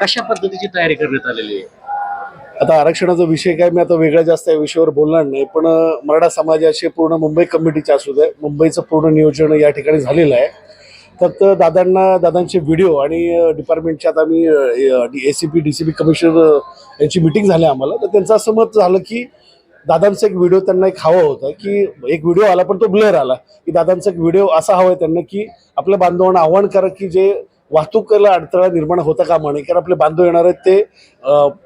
कशा पद्धतीची तयारी करण्यात आलेली आहे? आता आरक्षणाचा विषय काय मी आता वेगळा जास्त या विषयावर बोलणार नाही पण मराठा समाजाचे पूर्ण मुंबई कमिटीचे असू दे मुंबईचं पूर्ण नियोजन या ठिकाणी झालेलं आहे. तर तर दादांना दादांचे व्हिडिओ आणि डिपार्टमेंटच्या आता मी A C P D C P commissioner यांची मिटिंग झाली आम्हाला. तर त्यांचं असं मत झालं की दादांचा एक व्हिडिओ त्यांना एक हवा होता की एक व्हिडिओ आला पण तो ब्लर आला की दादांचा एक व्हिडिओ असा हवा आहे त्यांना की आपल्या बांधवांना आव्हान करा की जे वाहतुकीला अडथळा निर्माण होता कामा नये कारण आपले बांधव येणार आहेत ते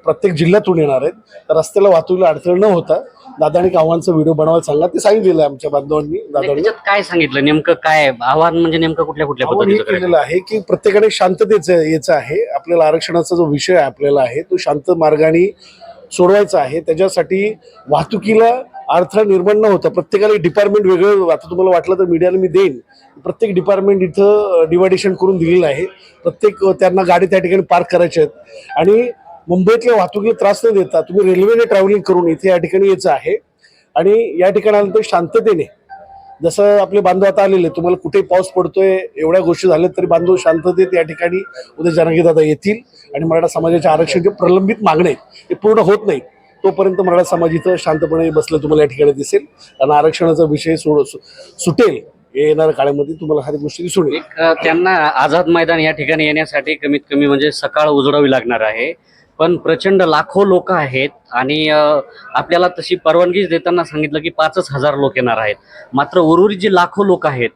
प्रत्येक जिल्ह्यातून येणार आहेत. तर रस्त्याला वाहतुकीला अडथळा न होता दादांनी एक आव्हानचा व्हिडिओ बनवायला सांगा. ते सांगितलेलं आहे आमच्या बांधवांनी दादांनी. त्याच्यात काय सांगितलं? नेमकं काय? आव्हान म्हणजे नेमकं कुठल्या कुठल्या केलेलं आहे की प्रत्येकाने शांततेचं याचं आहे. आपल्याला आरक्षणाचा जो विषय आहे आपल्याला आहे तो शांत मार्गाने सोडवायचा आहे. त्याच्यासाठी वाहतुकीला अडथळा निर्माण न होता. प्रत्येकाला डिपार्टमेंट वेगळं आता तुम्हाला वाटलं तर मीडियाला मी देईन. प्रत्येक डिपार्टमेंट इथं डिवायडेशन करून दिलेलं आहे. प्रत्येक त्यांना गाडी त्या ठिकाणी पार्क करायच्या आहेत. आणि मुंबईतल्या वाहतुकीला त्रास न देता तुम्ही रेल्वेने ट्रॅव्हलिंग करून इथे या ठिकाणी यायचं आहे. आणि या ठिकाणी तर शांततेने जसं आपले बांधव आता आलेले तुम्हाला कुठे पाऊस पडतोय एवढ्या गोष्टी झाल्या तरी बांधव शांततेत या ठिकाणी उद्या जनांगी दादा येतील. आणि मराठा समाजाच्या आरक्षणाचे प्रलंबित मागणे हे ते पूर्ण होत नाही. तोपर्यंत मराठा समाज इथं शांतपणे बसलं तुम्हाला या ठिकाणी दिसेल. आणि आरक्षणाचा विषय सोड सुटेल येणाऱ्या काळामध्ये तुम्हाला हा गोष्टी दिसून येईल. त्यांना आझाद मैदान या ठिकाणी येण्यासाठी कमीत कमी म्हणजे सकाळ उजडावी लागणार आहे. पण प्रचंड लाखो लोक आहेत आणि आपल्याला तशी परवानगीच देताना सांगितलं की पाचच हजार लोक येणार आहेत. मात्र उर्वरित जे लाखो लोक आहेत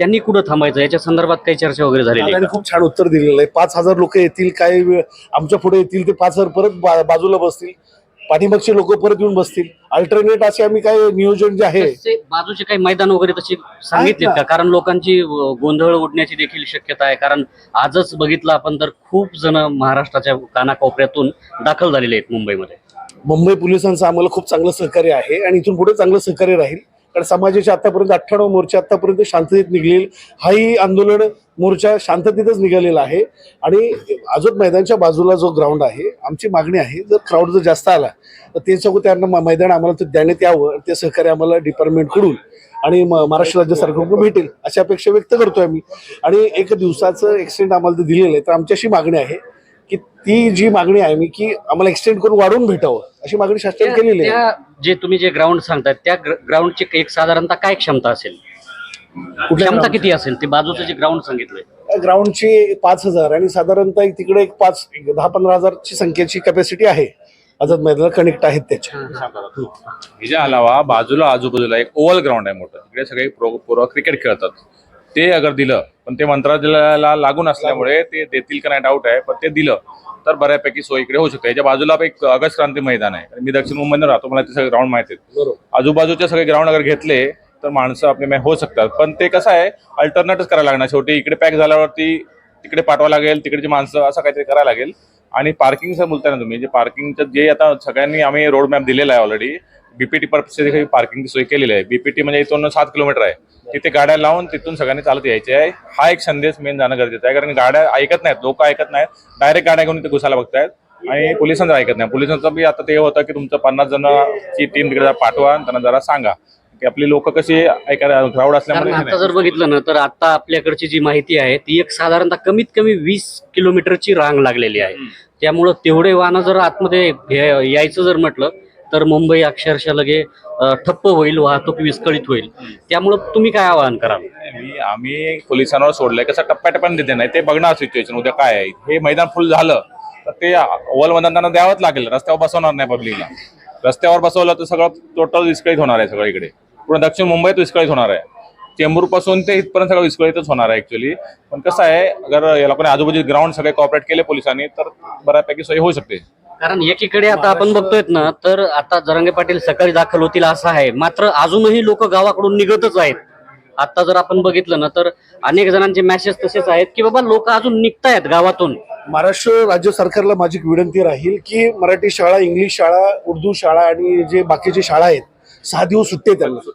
त्यांनी कुठं थांबायचं? याच्या संदर्भात काही चर्चा वगैरे दादांनी का? खूप छान उत्तर दिलेलं आहे. पाच हजार लोक येतील काय वेळ आमच्या पुढे येतील ते पाच हजार परत बाजूला बसतील. पाठीमागचे लोक परत येऊन बसतील. अल्टरनेट असे आम्ही काय नियोजन जे आहे तसे बाजूचे काही मैदान वगैरे तशी सांगितलेत का? कारण लोकांची अ, गोंधळ उडण्याची देखील शक्यता आहे. कारण आजच बघितलं आपण तर खूप जण महाराष्ट्राच्या कानाकोपऱ्यातून दाखल झालेले आहेत मुंबईमध्ये. मुंबई पोलिसांचं आम्हाला खूप चांगलं सहकार्य आहे आणि इथून पुढे चांगलं सहकार्य राहील. कारण समाजाचे आतापर्यंत अठ्ठ्याण्णव मोर्चा आतापर्यंत शांततेत निघलेल. हाही आंदोलन मोर्चा शांततेतच निघालेला आहे. आणि आजोद मैदानच्या बाजूला जो ग्राउंड आहे आमची मागणी आहे जर क्राऊड जर जास्त आला तर ते सगळं त्यांना मैदान आम्हाला देण्यात यावं ते सहकार्य आम्हाला डिपार्टमेंटकडून आणि म- महाराष्ट्र राज्य सरकारकडून भेटेल अशी अपेक्षा व्यक्त करतोय आम्ही. आणि एक दिवसाचं एक्सटेंड आम्हाला दिलेलं आहे तर आमच्याशी मागणी आहे. की ती जी मागणी आहे मी की आम्हाला एक्सटेंड करून वाढवून भेटावं अशी मागणी शासनाने केलेली आहे. त्या जे तुम्ही जे ग्राउंड सांगताय त्या ग्राउंडची एक साधारणतः काय क्षमता असेल? कुठल्या क्षमता किती असेल? ते बाजूचं जे ग्राउंड सांगितलंय. ग्राउंडची पाच हजार आणि साधारणतः एक तिकडे एक पाच एक दहा पंधरा हजारची संख्येची कॅपॅसिटी आहे. आझाद मैदानाला कनेक्ट आहेत त्याच्या. ह्याच्या अलावा बाजूला आजूबाजूला एक ओव्हल ग्राउंड आहे मोठं. तिकडे सगळे प्रो प्रो क्रिकेट खेळतात. ते अगर दिलं पण ते मंत्रालयाला लागून असल्यामुळे ते देतील का नाही डाऊट आहे पण ते दिलं तर बऱ्यापैकी सोय इकडे होऊ शकते. याच्या बाजूला एक ऑगस्ट क्रांती मैदान आहे. मी दक्षिण मुंबईत राहतो मला ते सगळे ग्राउंड माहिती आहेत. आजूबाजूचे सगळे ग्राउंड अगर घेतले तर माणसं आपले होऊ शकतात. पण ते कसं आहे अल्टरनेटच करायला लागणार. शेवटी इकडे पॅक झाल्यावरती तिकडे पाठवा लागेल तिकडची माणसं असं काहीतरी करायला लागेल. आणि पार्किंगचं बोलताय ना तुम्ही जे पार्किंगचं जे आता सगळ्यांनी आम्ही रोड मॅप दिलेला आहे ऑलरेडी बीपीटी पर्पजची पार्किंगची सोय केलेली आहे. बीपीटी म्हणजे इथून सात किलोमीटर आहे. तिथे गाड्या लावून तिथून सगळ्यांनी चालत यायचे आहे. हा एक संदेश मेन जाणं गरजेचं आहे. कारण गाड्या ऐकत नाहीत लोक ऐकत नाहीत. डायरेक्ट गाड्या घेऊन इथे घुसायला बघतायत. आणि पोलिसांचं ऐकत नाही. पोलिसांचं बी आता ते होतं की तुमचं पन्नास जणांची टीम तिकडे पाठवा आणि त्यांना जरा सांगा. की आपली लोक कशी ऐकायला कारण असल्यामुळे आता. जर बघितलं ना तर आता आपल्याकडची जी माहिती आहे ती एक साधारणतः कमीत कमी वीस किलोमीटरची रांग लागलेली आहे. त्यामुळं तेवढे वाहनं जर आतमध्ये यायचं जर म्हटलं तर मुंबई अक्षरशः लगे ठप्प होईल वाहतूक विस्कळीत होईल. त्यामुळं तुम्ही काय आवाहन कराल? मी आम्ही पोलिसांवर सोडलंय कसं टप्प्याटप्प्याने देते नाही ते बघणार सिच्युएशन उद्या काय आहे. हे मैदान फुल झालं तर ते ओव्हल त्यांना द्यावंच लागेल रस्त्यावर बसवणार नाही पब्लिकला रस्त्यावर बसवलं तर सगळं टोटल विस्कळीत होणार आहे सगळं इकडे पूर्ण दक्षिण मुंबईत विस्कळीत होणार आहे. चेंबूरपासून ते इथपर्यंत सगळं विस्कळीतच होणार आहे ऍक्च्युली पण कसं आहे अगर याला कोणी आजूबाजू ग्राउंड सगळे कॉपरेट केले पोलिसांनी तर बऱ्यापैकी सोय होऊ शकते. कारण एकीकडे आता आपण बघतोय ना तर आता जरांगे पाटील सकाळी दाखल होतील असं आहे. मात्र अजूनही लोक गावाकडून निघतच आहेत. आता जर आपण बघितलं ना तर अनेक जणांचे मेसेज तसेच आहेत की बाबा लोक अजून निघतायत गावातून. महाराष्ट्र राज्य सरकारला माझी विनंती राहील की मराठी शाळा इंग्लिश शाळा उर्दू शाळा आणि जे बाकीचे शाळा आहेत सहा दिवस सुट्टे त्यांना.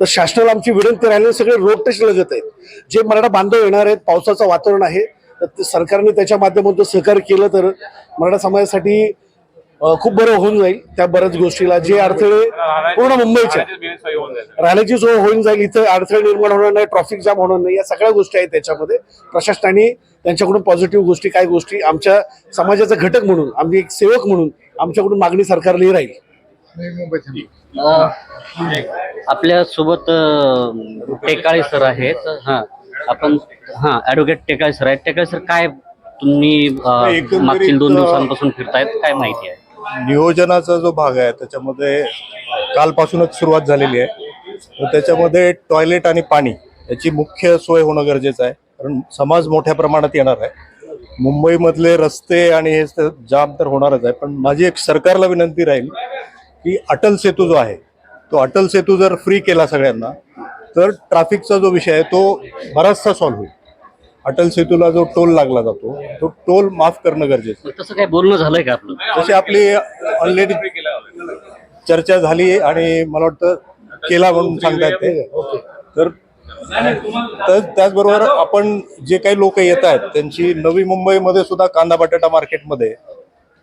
तर शासनाला आमची विनंती राहिली सगळे रोड टच लगत आहेत. जे मराठा बांधव येणार आहेत पावसाचं वातावरण आहे तर सरकारने त्याच्या माध्यमातून सहकार्य केलं तर मराठा समाजासाठी खूप बरं होऊन जाईल त्या बऱ्याच गोष्टीला. जे अडथळे पूर्ण मुंबईच्या राहण्याची सोय होऊन जाईल इथं अडथळे निर्माण होणार नाही ट्रॉफिक जाम होणार नाही या सगळ्या गोष्टी आहेत त्याच्यामध्ये. प्रशासनाने त्यांच्याकडून पॉझिटिव्ह गोष्टी काय गोष्टी आमच्या समाजाचा घटक म्हणून आम्ही एक सेवक म्हणून आमच्याकडून मागणी सरकारला राहील. आपल्यासोबत टेकाळे सर आहेत. हा. आपण हा ऍडव्होकेट टेकाळे सर आहेत. टेकाळे सर काय तुम्ही अ, एकंदरीत, मागील दोन अ, दिवसांपासून फिरतायत काय माहिती आहे? नियोजनाचा जो भाग आहे त्याच्यामध्ये कालपासूनच सुरुवात झालेली आहे. तर त्याच्यामध्ये टॉयलेट आणि पाणी याची मुख्य सोय होणं गरजेचं आहे. कारण समाज मोठ्या प्रमाणात येणार आहे. मुंबईमधले रस्ते आणि हे जाम तर होणारच आहे. पण माझी एक सरकारला विनंती राहील की अटल सेतू जो आहे तो अटल सेतू जर फ्री केला सगळ्यांना तर ट्रॅफिकचा जो विषय आहे तो बराचसा सॉल्व्ह होईल. अटल सेतूला जो टोल लागला जातो तो टोल माफ करणं गरजेचं आहे. तसं काय बोलणं झालंय का आपलं? तशी आपली ऑलरेडी चर्चा झाली आणि मला वाटतं केला म्हणून सांगतायत ते. तर तर त्याचबरोबर आपण जे काही लोक येत आहेत त्यांची नवी मुंबईमध्ये सुद्धा कांदा बटाटा मार्केटमध्ये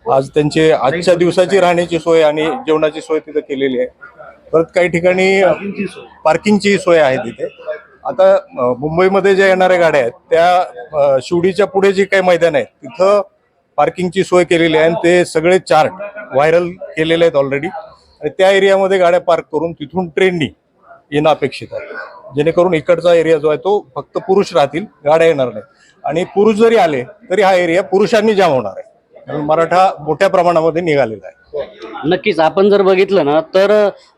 आज त्यांची आजच्या दिवसाची राहण्याची सोय आणि जेवणाची सोय तिथे केलेली आहे. परत काही ठिकाणी पार्किंगची सोय. आहे तिथे. आता मुंबईमध्ये ज्या येणाऱ्या गाड्या आहेत त्या शिवडीच्या पुढे जे काही मैदान आहे तिथं पार्किंगची सोय केलेली आहे आणि ते सगळे चार्ट व्हायरल केलेले आहेत ऑलरेडी आणि त्या एरियामध्ये गाड्या पार्क करून तिथून ट्रेननी येणं अपेक्षित आहे. जेणेकरून इकडचा एरिया जो आहे तो फक्त पुरुष राहतील गाड्या येणार नाही आणि पुरुष जरी आले तरी हा एरिया पुरुषांनी जाम होणार आहे. कारण मराठा मोठ्या प्रमाणामध्ये निघालेला आहे. नक्कीच आपण जर बघितलं ना तर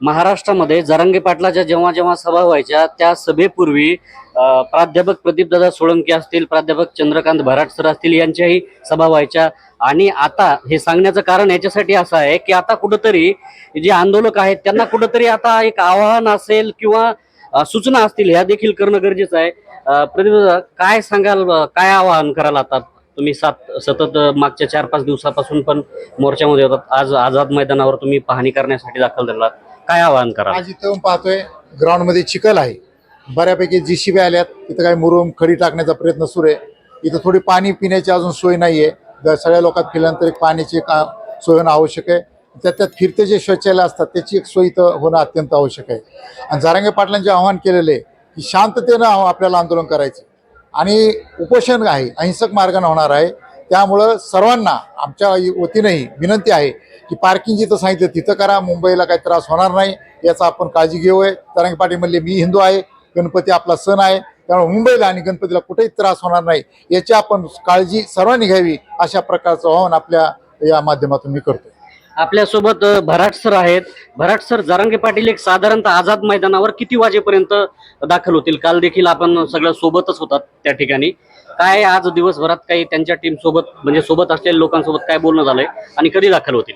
महाराष्ट्रामध्ये जरांगे पाटलाच्या जेव्हा जेव्हा सभा व्हायच्या त्या सभेपूर्वी अ, प्राध्यापक प्रदीपदादा सोळंके असतील प्राध्यापक चंद्रकांत भराट सर असतील यांच्याही सभा व्हायच्या. आणि आता हे सांगण्याचं कारण याच्यासाठी असं आहे की आता कुठंतरी जे आंदोलक आहेत त्यांना कुठंतरी आता एक आव्हान असेल किंवा अ, सूचना असतील ह्या देखील करणं गरजेचं आहे. प्रदीप काय सांगाल अ, काय आवाहन कराल आता? तुम्ही सात सतत मागच्या चार पाच दिवसापासून पण मोर्चामध्ये होतात. आज आझाद मैदानावर तुम्ही पाहणी करण्यासाठी दाखल झालात काय आवाहन करा आज इथं पाहतोय ग्राउंडमध्ये चिखल आहे. बऱ्यापैकी जीसीबी आल्यात तिथं काही मुरुम खडी टाकण्याचा प्रयत्न सुरू आहे. इथं थोडी पाणी पिण्याची अजून सोय नाही आहे सगळ्या लोकात फिरल्यानंतर एक पाण्याची का सोय होणं आवश्यक आहे. त्यात त्यात फिरते जे शौचालय असतात त्याची एक सोय इथं होणं अत्यंत आवश्यक आहे. आणि जारांगे पाटलांचे आव्हान केलेले आहे की शांततेनं आपल्याला आंदोलन करायचं आणि उपोषण आहे अहिंसक मार्गाने होणार आहे. त्यामुळं सर्वांना आमच्या वतीनंही विनंती आहे की पार्किंग जिथं सांगितलं तिथं करा मुंबईला काही त्रास होणार नाही याचा आपण काळजी घेऊया. तरंग पाटील म्हणले मी हिंदू आहे गणपती आपला सण आहे त्यामुळे मुंबईला आणि गणपतीला कुठेही त्रास होणार नाही याची आपण काळजी सर्वांनी घ्यावी अशा प्रकारचं आव्हान आपल्या या माध्यमातून मी करतो आपल्यासोबत अ, भराट सर आहेत. भराट सर जरांगे पाटील एक साधारणतः आझाद मैदानावर किती वाजेपर्यंत दाखल होतील? काल देखील आपण सगळं सोबतच होतात त्या ठिकाणी. काय आज दिवसभरात काही त्यांच्या टीम सोबत म्हणजे सोबत असलेल्या लोकांसोबत काय बोलणं झालंय आणि कधी दाखल होतील?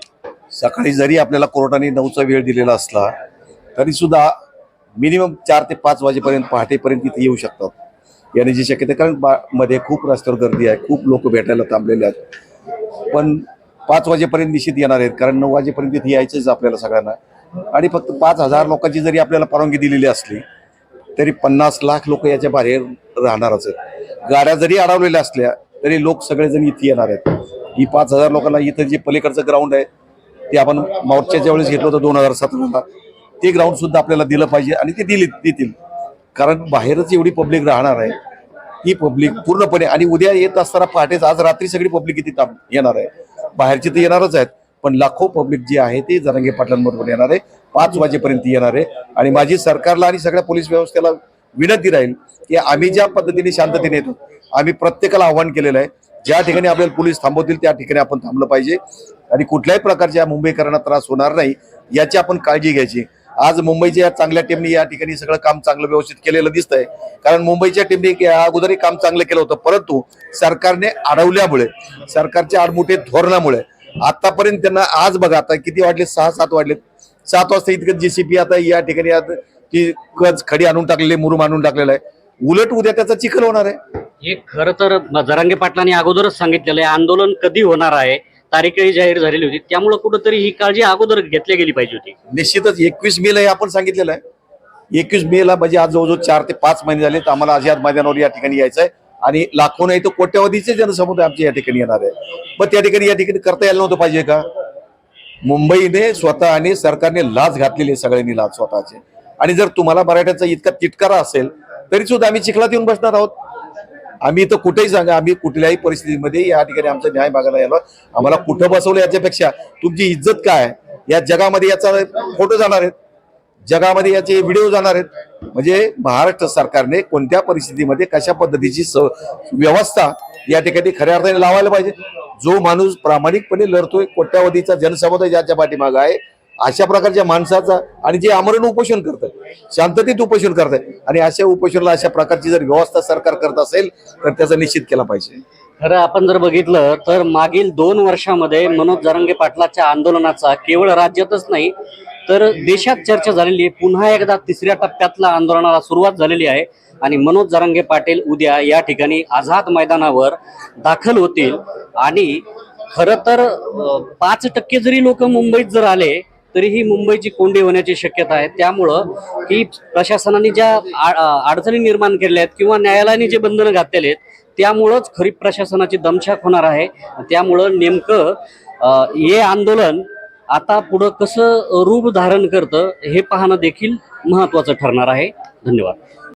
सकाळी जरी आपल्याला कोर्टाने नऊचा वेळ दिलेला असला तरी सुद्धा मिनिमम चार ते पाच वाजेपर्यंत पहाटेपर्यंत तिथे येऊ शकतात. येण्याची शक्यता कारण बा मध्ये खूप रस्त्यावर गर्दी आहे खूप लोक भेटायला थांबलेले आहेत. पण पाच वाजेपर्यंत निश्चित येणार आहेत कारण नऊ वाजेपर्यंत इथे यायचंच आपल्याला सगळ्यांना. आणि फक्त पाच हजार लोकांची जरी आपल्याला परवानगी दिलेली असली तरी पन्नास लाख लोक याच्या बाहेर राहणारच आहेत. गाड्या जरी अडवलेल्या असल्या तरी लोक सगळेजण इथे येणार आहेत. ही पाच हजार लोकांना इथं जे पलीकडचं ग्राउंड आहे ते आपण मोर्चाच्या वेळेस घेतलं होतं दोन हजार सतराला. ते ग्राउंड सुद्धा आपल्याला दिलं पाहिजे आणि ते दिले देतील. कारण बाहेरच एवढी पब्लिक राहणार आहे. ही पब्लिक पूर्णपणे आणि उद्या येत असताना पहाटेच आज रात्री सगळी पब्लिक इथे येणार आहे. बाहेरचे तर येणारच आहेत पण लाखो पब्लिक जी आहे ते जरांगे पाटलांबरोबर येणार आहे. पाच वाजेपर्यंत येणार आहे. आणि माझी सरकारला आणि सगळ्या पोलीस व्यवस्थेला विनंती राहील की आम्ही ज्या पद्धतीने शांततेने येतो आम्ही प्रत्येकाला आव्हान केलेलं आहे. ज्या ठिकाणी आपल्याला पोलीस थांबवतील त्या ठिकाणी आपण थांबलं पाहिजे. आणि कुठल्याही प्रकारच्या मुंबईकरांना त्रास होणार नाही याची आपण काळजी घ्यायची. आज मुंबईच्या चांगल्या टीमने या ठिकाणी सगळं काम चांगलं व्यवस्थित केलेलं दिसतंय. कारण मुंबईच्या टीमने अगोदरही काम चांगलं केलं होतं. परंतु सरकारने अडवल्यामुळे सरकारच्या आडमुठे धोरणामुळे आतापर्यंत त्यांना आज बघा आता किती वाढले सहा सात वाढले सात वाजता इतकं जेसीबी आता या ठिकाणी आता ती कच खडी आणून टाकलेली मुरुम आणून टाकलेला आहे. उलट उद्या त्याचा चिखल होणार आहे. हे खरं तर जरांगे पाटलांनी अगोदरच सांगितलेलं आहे आंदोलन कधी होणार आहे? तारीखही जाहीर झालेली होती. त्यामुळे कुठंतरी ही काळजी अगोदर घेतली गेली पाहिजे होती. निश्चितच एकवीस मेला हे आपण सांगितलेलं आहे. एकवीस मे ला म्हणजे आज जवळजवळ चार ते पाच महिने झाले. तर आम्हाला आझाद मैदानावर या ठिकाणी यायचं आहे आणि लाखो नाही तर कोट्यवधीचे जनसमुदाय आमच्या या ठिकाणी येणार आहे. पण त्या ठिकाणी या ठिकाणी करता यायला नव्हतं पाहिजे का? मुंबईने स्वतः आणि सरकारने लाच घातलेली आहे सगळ्यांनी लाच स्वतःचे. आणि जर तुम्हाला मराठ्याचा इतका तिटकारा असेल तरी सुद्धा आम्ही चिखलात येऊन बसणार आहोत. आम्ही तर कुठेही सांगा आम्ही कुठल्याही परिस्थितीमध्ये या ठिकाणी आमचा न्याय मागायला यायला आम्हाला कुठं बसवलं याच्यापेक्षा तुमची इज्जत काय? या जगामध्ये याचा फोटो जाणार आहेत. जगामध्ये याचे व्हिडिओ जाणार आहेत. म्हणजे महाराष्ट्र सरकारने कोणत्या परिस्थितीमध्ये कशा पद्धतीची स व्यवस्था या ठिकाणी खऱ्या अर्थाने लावायला पाहिजे? जो माणूस प्रामाणिकपणे लढतोय कोट्यावधीचा जनसमुदाय ज्याच्या पाठीमागं आहे अशा प्रकारच्या माणसाचा आणि जे आमरण उपोषण करतात शांततेत उपोषण करतात आणि अशा उपोषणाला अशा प्रकारची जर व्यवस्था सरकार करत असेल तर त्याचा निश्चित केला पाहिजे. खरं आपण जर बघितलं तर मागील दोन वर्षामध्ये मनोज जरांगे पाटलाच्या आंदोलनाचा केवळ राज्यातच नाही तर देशात चर्चा झालेली आहे. पुन्हा एकदा तिसऱ्या टप्प्यातल्या आंदोलनाला सुरुवात झालेली आहे. आणि मनोज जरांगे पाटील उद्या या ठिकाणी आझाद मैदानावर दाखल होतील. आणि खरं तर पाच टक्के जरी लोक मुंबईत जर आले तरीही मुंबईची कोंडी होण्याची शक्यता आहे. त्यामुळं ही प्रशासनाने ज्या आ- अडचणी निर्माण केलेल्या आहेत किंवा न्यायालयाने जे बंधनं घातलेले आहेत त्यामुळंच खरी प्रशासनाची दमछाक होणार आहे. त्यामुळं नेमकं हे आंदोलन आता पुढं कसं रूप धारण करतं हे पाहणं देखील महत्वाचं ठरणार आहे. धन्यवाद.